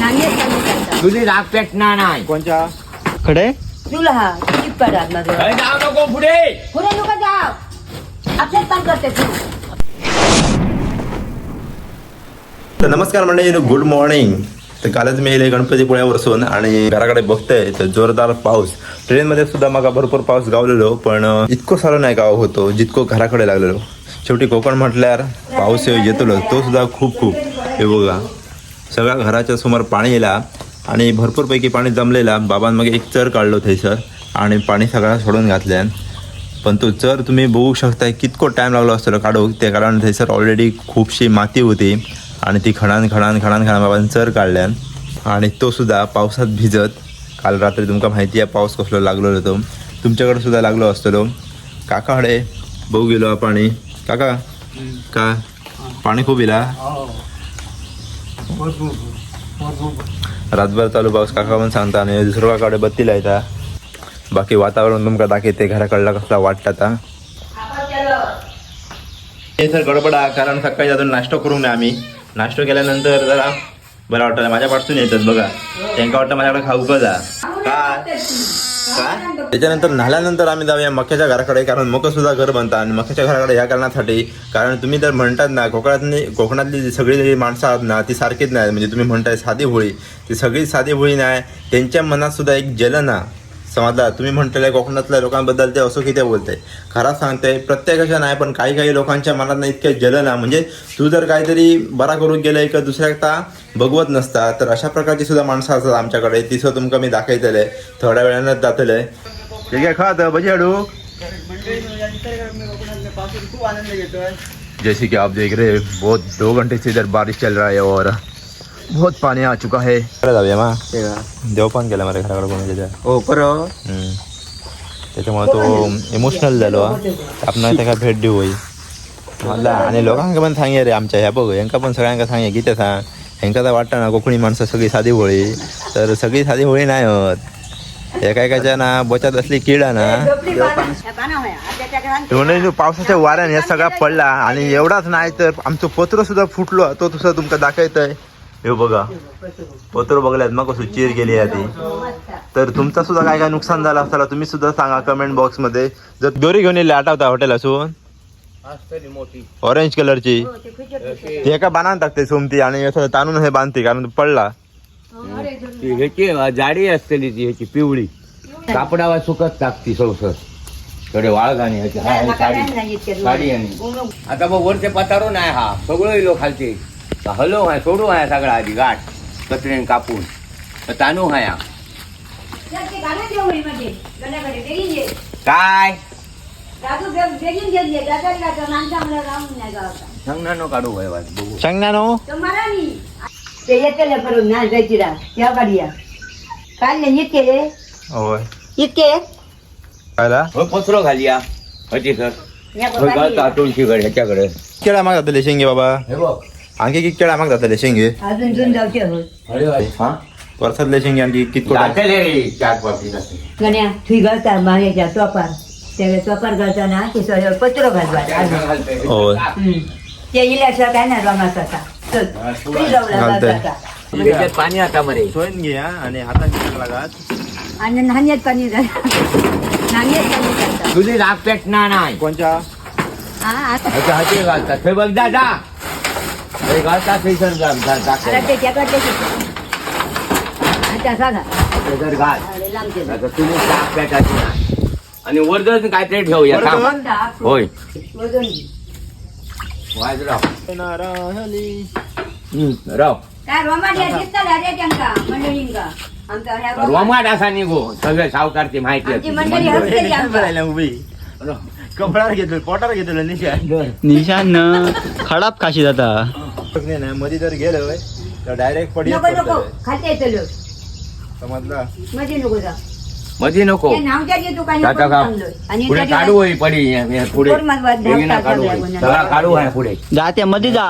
तुझी राग पेटणार नाही. कोणच्या? कडे तुला हा किती पडात माझं अरे जाऊ नको पुढे. पुढे नको जाव आपलेच काम करते तू. तर नमस्कार मंडळी गुड मॉर्निंग तर कालच मी येले गणपतीपुळ्यावरसून आणि घराकडे बघतोय तर जोरदार पाऊस. ट्रेनमध्ये सुद्धा मग भरपूर पाऊस गावलेलो पण इतकं सारं नाही गाव होतो जितकं घराकडे लागलेलो. शेवटी कोकण म्हटल्यावर पाऊस येतलो तो सुद्धा खूप खूप. हे बघा. सगळ्या घराच्या समोर पाणी येला आणि भरपूर पैकी पाणी जमलेला. बाबां मग एक चर काढलो थंयसर आणि पाणी सगळं सोडून घातल्यान पण तो चर तुम्ही बघू शकताय कितको टाईम लागलो असतो काढूक त्या कारण थंयसर ऑलरेडी खूपशी माती होती. आणि ती खणान खणान खणान खणान बाबान चर काढल्यान आणि तो सुद्धा पावसात भिजत काल रात्री तुमका माहिती आहे पाऊस कसलो लागलो होतो तुमच्याकडे सुद्धा लागलो असतलो काका हडे बघू गेलो हा पाणी काका का? पाणी खूप इला रातभर चालू पाऊस काका पण सांगता आणि दुसऱ्या काकाकडे बत्ती लायता बाकी वातावरण तुमका दाखवते घराकडला कसला वाटता आता. हे सर गडबडा कारण सकाळी अजून नाश्ता करू नये आम्ही. नाश्ता केल्यानंतर जरा बरं वाटतं माझ्या पाठसून येतात बघा. त्यांका वाटतं माझ्याकडे खाऊ जा. काय काय? त्याच्यानंतर नाल्यानंतर आम्ही जाऊया मक्याच्या घराकडे कारण मक सुद्धा घर बनतात आणि मक्याच्या घराकडे ह्या कारणासाठी कारण तुम्ही जर म्हणतात ना कोकणातली कोकणातली जी सगळी जी माणसं आहात ना ती सारखीच नाही. म्हणजे तुम्ही म्हणताय साधी होळी. ती सगळी साधी होळी नाही. त्यांच्या मनात सुद्धा एक जलना समजला? तुम्ही म्हटलेल्या कोकणातल्या लोकांबद्दल ते असं किती बोलताय. खरा सांगताय प्रत्येकाच्या नाही पण काही काही लोकांच्या मनात इतक्या जलना म्हणजे तू जर काहीतरी बरा करून गेलंय का दुसऱ्याकता बघवत नसता तर अशा प्रकारची सुद्धा माणसं असतात आमच्याकडे. तिसं तुमका मी दाखवतले थोड्या वेळानं जातले ठीक आहे खात भजी हाडू जैसे कि आप देख रहे हैं बहुत दो घंटे से इधर बारिश चल रहा है और बहुत पानी आ चुका है। जाऊया मा देवपान केलं मला घराकडे कोणी त्याच्या. हो बरं हम्म. त्याच्यामुळे तो इमोशनल झालो. आपण त्याका भेट देऊ होई. मला आणि लोकांका पण सांगे रे आमच्या ह्या बघ यांका पण सगळ्यांका सांगे किती सांग ह्यांका तर वाटतं ना कोकणी माणसं सगळी साधी होळी. तर सगळी साधी होळी नाही होत. एका एकाच्या ना बोचात असली किडा ना. पावसाच्या वाऱ्याने हे सगळा पडला आणि एवढाच नाही तर आमचं पत्र सुद्धा फुटलो तो तुझा तुमका दाखवतंय. हे बघा. पत्र बघल्यात मग कसं चीर गेली आहे ती. तर तुमचा सुद्धा काय काय नुकसान झालं असताना तुम्ही सुद्धा सांगा कमेंट बॉक्समध्ये. जर दोरी घेऊन येईल आठवता हॉटेल असून? ऑरेंज कलरची ती एका बांधान टाकते सोमती आणि असं ताणून हे बांधते कारण पडला. ह्याची जाडी असतेली ती ह्याची पिवळी. कापडावर सुकत टाकती सौसर थोडे वाळ घाणी ह्याची हा, साडी. साडी आणि. आता मग वरचे पतारून आहे हा. सगळं इलो खालचे. तर हलो आहे सोडू आहे सगळा आधी गाठ कचऱ्याने कापून तर तानू आहे हा. काय सांगणार नो काढू भाई वाज बघू सांगणार नो ते येते करून ना जायची रा या गाडीया काय नाही इतके होय इतके कायला हो पत्रो घाली या हजी सर तुळशीकडे ह्याच्याकडे केळा माग जातले शेंगे बाबा हे बघ आणखी किती केळा माग जातले शेंगे अजून जून हा? वर्षातले शेंगे आणखी कितको जातले रे चार पापडी जाते. गण्या थुई घालता मायाच्या चोपार. त्या चोपार घालताना ते सगळं पत्र घालवा होय. ते इल्याशिवाय काय नाही जमात आता. चल तू जाऊ घालते. लागला त्याच्यात पाणी आता मरे. सोयन घे हा, आणि हातात लागात. आणि नाण्यात पाणी झालं नाण्यात पाणी घालतात तुझी राग पेटणार नाही. कोणच्या? हा आता. ह्याच्या हाती घालतात हे बघ जा. आणि? होय. राव राव. काय मंडळींका आमच्या ह्या रोमा- रोमाट असा निघो. सगळे सावकारची माहिती. उभी. कपडावर घेतलं पोटावर घेतलं निशा निशान खडाप खाशी जाता नाही मध्ये जर गेलो तर डायरेक्ट पडी नको नको खाते चलो समजला मध्ये नको जा मध्ये नको ते नावच्या जे दुकानी काका पण का चांगलं. आणि पुढे त्याच्या- काढू होई पडी हे- हे पुढे वर मग वर वेगळा धाप काढू टाकला होई. गुन्हा. सगळा काढू आहे पुढे जाते मध्ये जा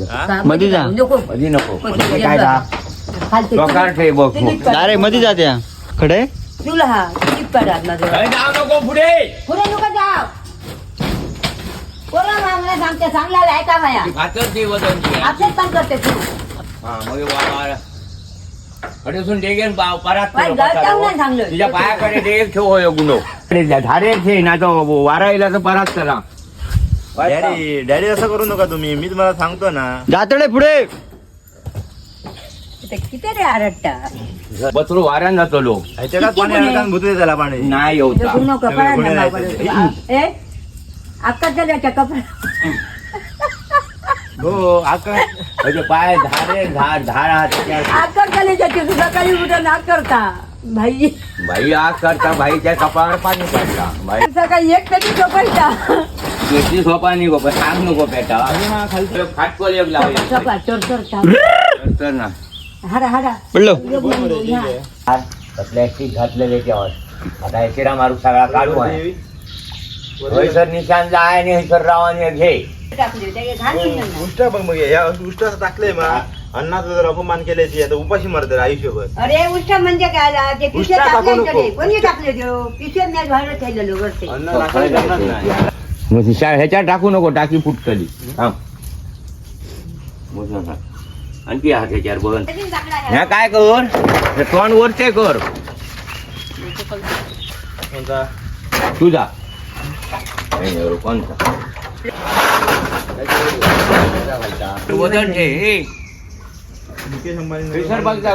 का? मध्ये जा. नको मध्ये नको मध्ये मध्ये जा. काय जा खालते. प्रकार ठेव बघ तुम्ही- तुम्ही डायरेक्टमध्ये जात्या खडे तुला हा किती पडात माझं अरे जाऊ नको पुढे पुढे नको जाव मागण्या सांगते माया? ती करते तू. हा मग वा- वा- अडेसून डेगेन पाव परात वाय, करो गळताव पतारो. नाही चांगलं. तुझ्या पायाकडे डेग ठेव होय गुन्हो धारे ठे ना तो वारा येला तर परात करा डॅडी डॅडी असं करू नका तुम्ही. मी तुम्हाला सांगतो ना. जातडे पुढे. ते किती रे आरडता बसरू वाऱ्यान जातो लोक ह्याच्यात किती पाणी भूत त्याला पाणी? नाही गुन्हा ए? अक्का त्याच्या कपडा हो आकाश. म्हणजे पाय धारे धार धार. आकर झाले त्याची सुद्धा काही उठून ना करता. भाई. बाई आग करता बाईच्या कपाळावर पाणी पडला बाई सकाळी एक कधी झोपायचा. किती सोपा नाही गो सांग नको पेटा फाटकोल एक लावले. तर ना. हाडा हाडा. पडलो. प्लॅस्टिक घातलेले त्यावर आता हे शिरा मारू सगळा काढू आहे. हयसर निशान जाय आणि हयसर राव आणि घे टाकली, ते नका. उष्ट बघ मग या उष्ट टाकलंय मग अन्नाचं जर अपमान केले ती आता उपाशी मरतात आयुष्यभर अरे उष्टा म्हणजे काय? ते उष्टा टाकू टाकले नको. कोणी टाकले तो मी घालत ठेवलेलो वरती. अन्न नाकाला जमणार नाही. मग ह्याच्यात टाकू नको टाकी फुटकली थांब. आणखी हात ह्याच्यावर बघ कधी ह्या? ह्या काय कर हे तोंड वरचे कर कोणता? तुझा नाही, कोणता तू बदल बघ जा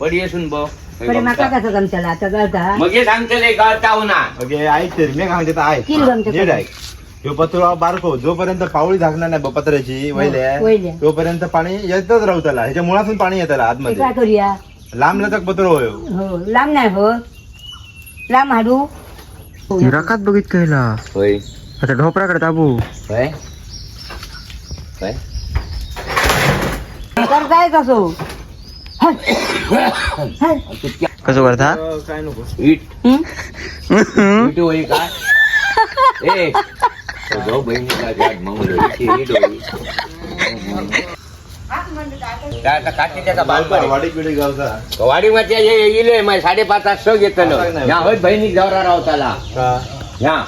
पडी असून बघ हे माका कसं गमच्याला आता गळता मग हे सांगतले गळताव ना ओके ऐक तरी मी सांगते तर ऐक किल गमतं नीट ऐक ह्यो पत्रा बारको जोपर्यंत पावळी झाकणार नाही ब- पत्र्याची वहिले वयल्या. तोपर्यंत पाणी येतच राहू त्याला ह्याच्या मुळातून पाणी येतं ते आतमध्ये काय करूया लांब लचक पत्र होय हो लांब नाही हो लांब हाडू रकात बघित केला होय आता ढोपराकडे ताबू काय काय करताय कसो कसं करता काय नको इट इट होई काय ए तो जाऊ बहिणीचा इट होई काय आता काठी त्याचा बाल मारे. वाडी पिढी गावचा वाडी मध्ये हे इले मग साडेपाच तास स घेतलं ह्या होत. बहिणी जवरा रावताला का ह्या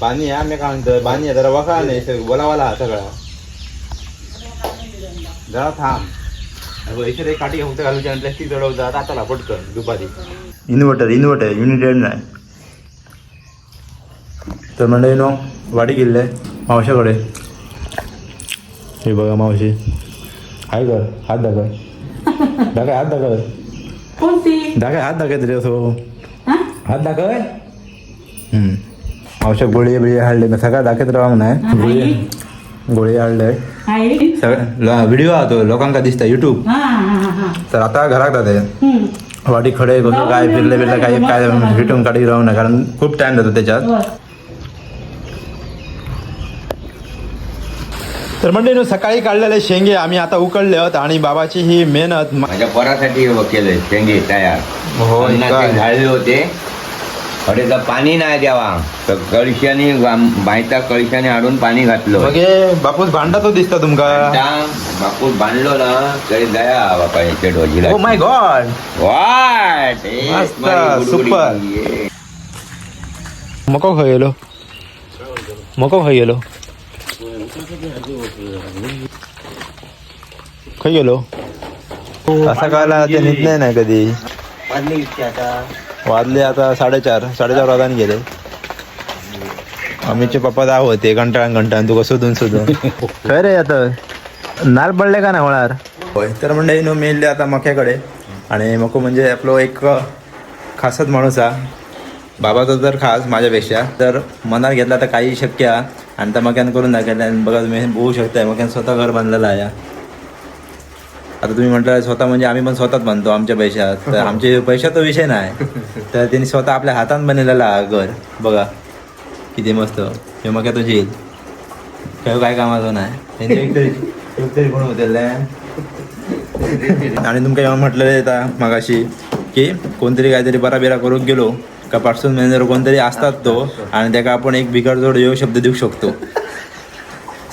बाणी आहे मी काय म्हणतो बाणी आहे जरा वखा नाही सगळं बोलावाला हा सगळा जरा थांब. रे काठी घेऊन घालून आणि प्लॅस्टिक जळवतात आता पटकन दुपारी. इन्व्हर्टर इन्व्हर्टर युनिटेड नाही. तर मंडळी नो वाडी गेले मावशाकडे. हे बघा मावशी. हाय कर हात दाखव. दाखव हात दाखव. कोणती? दाखव हात दाखव तरी असो हात दाखव. मावशा गोळी बिळी हाडले मी. सगळं दाखवत राहा म्हणा गोळी. गोळी हाडले सगळं व्हिडिओ हा तो लोकांका दिसता युट्यूब तर आता घरात जाते वाटी खडे कसं काय फिरले बिरले काय काय भेटून काढी राहू नये कारण खूप टाइम जातो त्याच्यात. तर म्हणजे सकाळी काढलेले शेंगे. आम्ही आता उकडले आहोत आणि बाबाची ही मेहनत माझ्या पोरासाठी केलंय शेंगे तयार. हो? झाडले होते. अरे तर पाणी नाही द्यावा. तर कळशाने बायता कळशाने हाडून पाणी घातलं. मग बापूस भांडा तो दिसता तुमका? बापू बांधलो ना तरी दया बापा याच्या डोजीला ओ माय गॉड वाट. ये. मको खाई गेलो मको खाई गेलो खाई गेलो असा काला ते निघत नाही ना कधी. वाजले आता. साडेचार साडेचार वाजाने गेले. अमितचे पप्पा दाव होते कंटाळून कंटाळून तुका शोधून शोधून खय रे आता. नाल पडले का नाही होणार होय तर म्हणजे नो मेलले आता मक्याकडे. आणि मको म्हणजे आपलो एक खासच माणूस हा. बाबाचा तर खास माझ्यापेक्षा. तर मनात घेतला तर काही शक्य. आणि तर मक्यान करून दाखवलं आणि बघा तुम्ही बघू शकताय मक्यान स्वतः घर बांधलेलं आहे. आता तुम्ही म्हटलं स्वतः म्हणजे आम्ही पण स्वतःच बांधतो आमच्या पैशात. तर आमचे पैशाचा विषय नाही. तर त्यांनी स्वतः आपल्या हातात बनलेलं आहे घर. बघा किती मस्त. हे मक्या तुझी. येईल काय काय कामाचं नाही. त्यांनी कोण होतेल आणि तुमका म्हटलेलं आता मागाशी की कोणतरी काहीतरी बरा बिरा करून गेलो. का पार्सल मॅनेजर कोणतरी असतात तो आणि त्याका आपण एक बिकट जोड येऊ शब्द देऊ शकतो.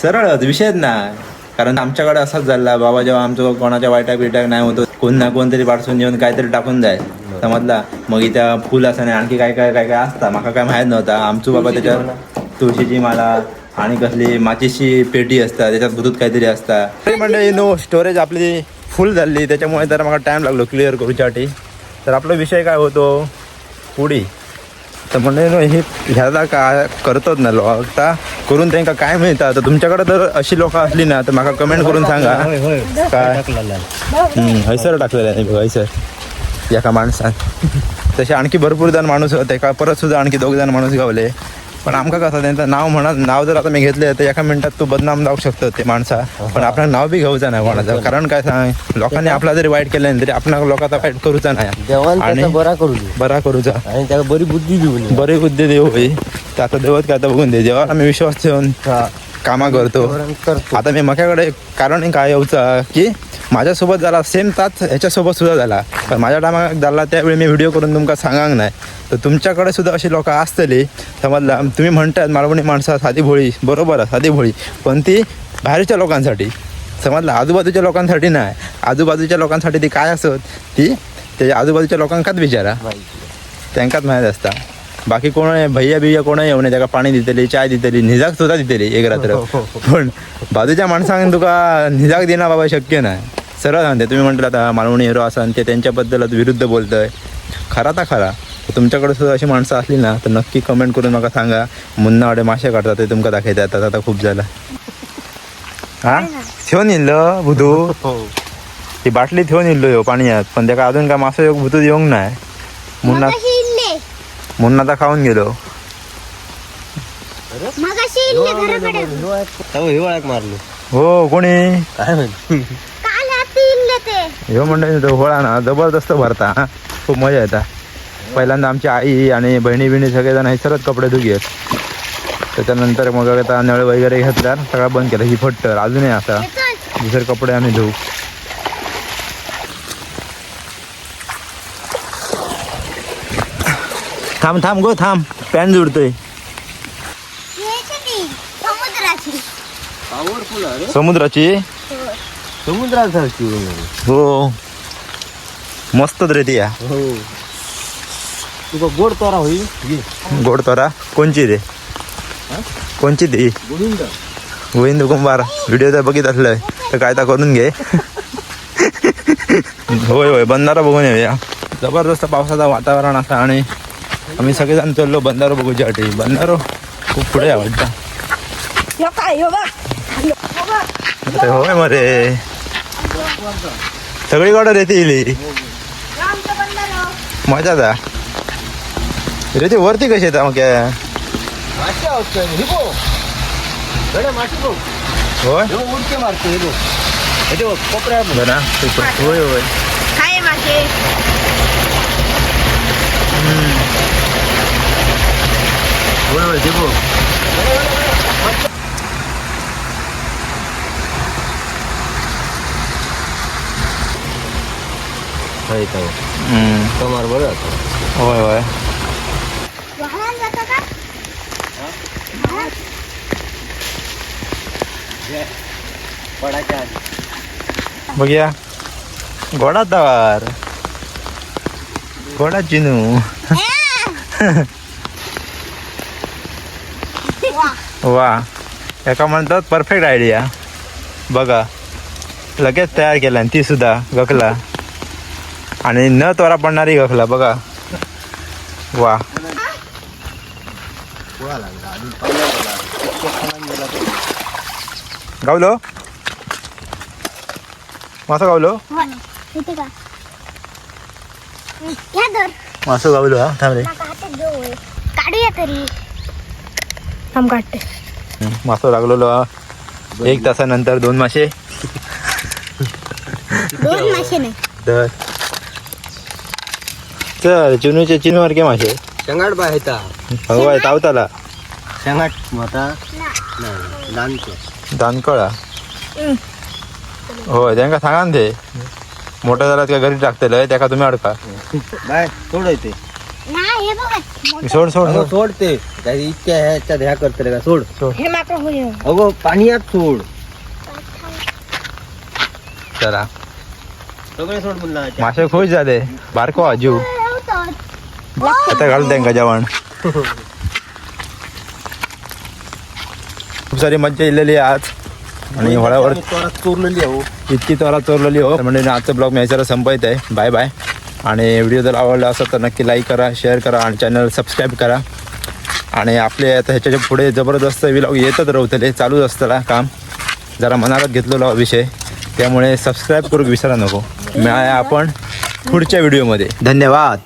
सरळच विषयच नाही. कारण आमच्याकडे असाच झाला. बाबा जेव्हा आमचं कोणाच्या वाईटाक बिटाक नाही होतो कोण ना कोणतरी पार्सून येऊन काहीतरी टाकून जाय. समजला मग इथं फुल असं नाही आणखी काय काय काय काय असता? माका काय माहीत नव्हता. आमचो बाबा त्याच्यात तुळशीची माला आणि कसली माचीची पेटी असता त्याच्यात भूतूत काहीतरी असता म्हणजे नो स्टोरेज आपली फुल झाली. त्याच्यामुळे तर मला टाईम लागलो. क्लिअर करूच्यासाठी. तर आपला विषय काय होतो? पुढी. तर म्हणजे हे ह्याला काय करतात ना लोक? आता करून त्यांना काय मिळतं तर तुमच्याकडे जर अशी लोक असली ना तर मला कमेंट करून सांगा. काय? हम्म, हैसर टाकलेलं आहे बघा हैसर एका माणसान. तसे आणखी भरपूर जण माणूस होते. का परत सुद्धा आणखी दोघ जण माणूस गावले. पण आमका कसं त्यांचं नाव म्हणा नाव जर आता मी घेतले तर एका मिनिटात तू बदनाम जाऊ शकतो ते माणसा. पण आपलं नाव बी घेऊचं नाही कोणाचं. कारण काय सांग लोकांनी आपला जरी वाईट केलं तरी आपण लोकांचा वाईट करूचा नाही देवान आणि- बरा करू दे. बरा करूचा आणि त्याला बरी बुद्धी देऊ नये बरे बुद्धी देव होई तर आता देवत काय आता बघून दे. जेव्हा आम्ही विश्वास ठेवून कामा करतो. करतो. आता मी मक्याकडे कारण काय येऊचा की माझ्यासोबत झाला सेम ताच ह्याच्यासोबत सुद्धा झाला. पण माझ्या टायमाक झाला त्यावेळी मी व्हिडिओ करून तुमका सांगांक नाही. तर तुमच्याकडे सुद्धा अशी लोक असतली. समजला तुम्ही म्हणतात मालवणी माणसं साधी भोळी. बरोबर आहे साधी भोळी. पण ती बाहेरच्या लोकांसाठी. समजलं आजूबाजूच्या लोकांसाठी नाही. आजूबाजूच्या लोकांसाठी ती काय असत? ती त्याच्या आजूबाजूच्या लोकांकाच विचारा. त्यांकाच माहीत असता. बाकी कोण भैया बिया कोण येऊ नये त्याका पाणी दितली चाय दितली निजाक सुद्धा दितली एक रात्र. पण बाजूच्या माणसांनी तुका निजाक देणं बाबा शक्य नाही. सरळ सांगते तुम्ही म्हटलं आता मालवणी हिरो असन ते त्यांच्याबद्दल विरुद्ध बोलतोय. खरा तर खरा. तुमच्याकडे सुद्धा अशी माणसं असली ना तर नक्की कमेंट करून मला सांगा. मुन्नावाडे मासे काढतात ते तुमका दाखवता येतात आता खूप झालं. हा? ठेवून येईल बुधू ती बाटली ठेवून येईल ह्यो पाण्यात. पण त्याका अजून काय मासा योग येऊंक नाही. मुन्ना मुन्ना आता खाऊन गेलो. मारलो. हो कोणी? काय ह्यो मंडळी तो होळा ना जबरदस्त भरता हा. खूप मजा येता. पहिल्यांदा आमची आई आणि बहिणी बिणी सगळेजण हैसरच कपडे धुगेत त्याच्यानंतर मग आता नळ वगैरे घेतला सगळा बंद केला. ही फट्टर अजूनही असा. दुसरे कपडे आम्ही धुऊ. थांब थांब गो थांब. पॅन जुडतोय. समुद्राची? समुद्रासारखी हो. मस्त रे ती या हो. तुका गोड तोरा होईल. घे गोड तोरा? कोणची रे? कोणची ती? गोविंद. गोविंद कुंभार. व्हिडिओ जर बघित असलं. तर काय तर करून घे. होय होय. बंधारा बघून येऊया. जबरदस्त पावसाचं वातावरण असं आणि आम्ही सगळेजण चाललो बंधारो बघूच्यासाठी बंधारो खूप पुढे आवडता होय मरे. सगळीकडे रेती येईल मजा जा रेती वरती कशी येतात मग काय? मासे आहोत काय हे बघ गड्या मासे बघ होय हे बघ, उडके मारतो हे बघ हे ते बघ कोपऱ्या बघ. बरं होय होय काय मासे होय होय ते बघ हा, इथं बघ. हम्म. कमार बरं आता. होय होय वाहन जातं का पडायच्या आधी बघूया. घोडा तवार घोडा चिनू वा. एका म्हणतात परफेक्ट आयडिया बघा. लगेच तयार केला आणि ती सुद्धा गखला. आणि न त्वरा पडणारी गखला बघा. वा. गावलो? मासं गावलो? मासं गावलो हा? थांब रे. नका हातात घेऊ होय. काढूया तरी. थांब काढते. मासं लागलेलो. हा. एक तासानंतर दोन मासे. दोन मासे नाही. तर चल चिनूचे चिनूवर के मासे शेंगाट बाहेता हवाय तावताला. शेंगाट मोठा नाही. लहानचं दानकळा. होय त्यांका सांगा ना ते. मोठा झाला का घरी टाकतेलं त्याका तुम्ही अडका. बाय सोड ते नाही हे बघा. सोड सोड अगो सोड सोड ते. काही इतक्या ह्याच्यात ह्या करते का? सोड. हे होय अगो पाण्यात सोड. चला. सगळे सोड म्हणला मासे खुश झाले. बारको हा जीव आता घाल त्यांका जेवण? खूप सारी मज्जा इलेली आहे आज. आणि होळावर चोरलेली आहे हो. इतकी चोरा चोरलेली हो. म्हणजे आजचा ब्लॉग मी याच्यावर संपत आहे. बाय बाय आणि व्हिडिओ जर आवडला असेल तर नक्की लाईक करा शेअर करा आणि चॅनल सबस्क्राईब करा. आणि आपले आता ह्याच्याच्या पुढे जबरदस्त व्लॉग येतच राहतले चालूच असतं काम. जरा मनाला घेतलेला विषय. त्यामुळे सबस्क्राईब करू विसरा नको. मिळाया आपण पुढच्या व्हिडिओमध्ये धन्यवाद.